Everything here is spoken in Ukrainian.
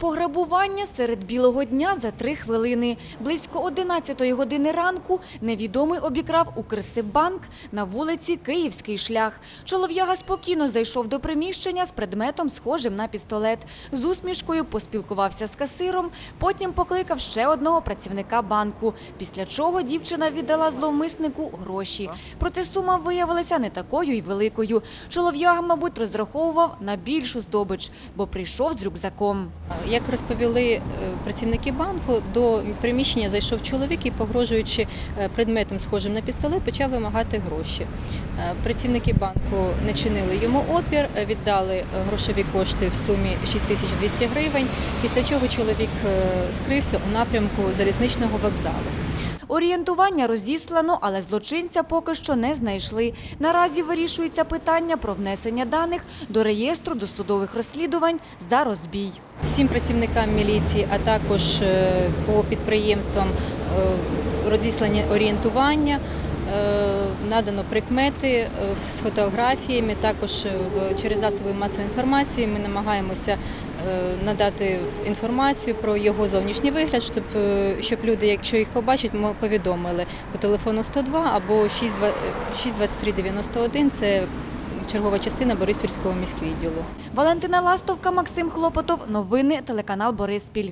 Пограбування серед білого дня за три хвилини. Близько 11 години ранку невідомий обікрав Укрсиббанк на вулиці Київський шлях. Чолов'яга спокійно зайшов до приміщення з предметом, схожим на пістолет. З усмішкою поспілкувався з касиром, потім покликав ще одного працівника банку, після чого дівчина віддала зловмиснику гроші. Проте сума виявилася не такою й великою. Чолов'яга, мабуть, розраховував на більшу здобич, бо прийшов з рюкзаком. Як розповіли е, працівники банку, до приміщення зайшов чоловік і, погрожуючи е, предметом, схожим на пістолет, почав вимагати гроші. Е, Працівники банку не чинили йому опір, віддали грошові кошти в сумі 6200 гривень, після чого чоловік скрився у напрямку залізничного вокзалу. Орієнтування розіслано, але злочинця поки що не знайшли. Наразі вирішується питання про внесення даних до реєстру досудових розслідувань за розбій. Всім працівникам міліції, а також е, по підприємствам е, розіслані орієнтування. е, Надано прикмети з фотографіями. Також через засоби масової інформації ми намагаємося надати інформацію про його зовнішній вигляд, щоб, е, щоб люди, якщо їх побачать, повідомили по телефону 102 або 62391. Це чергова частина Бориспільського міськвідділу. Валентина Ластовка, Максим Хлопотов. Новини телеканал Бориспіль.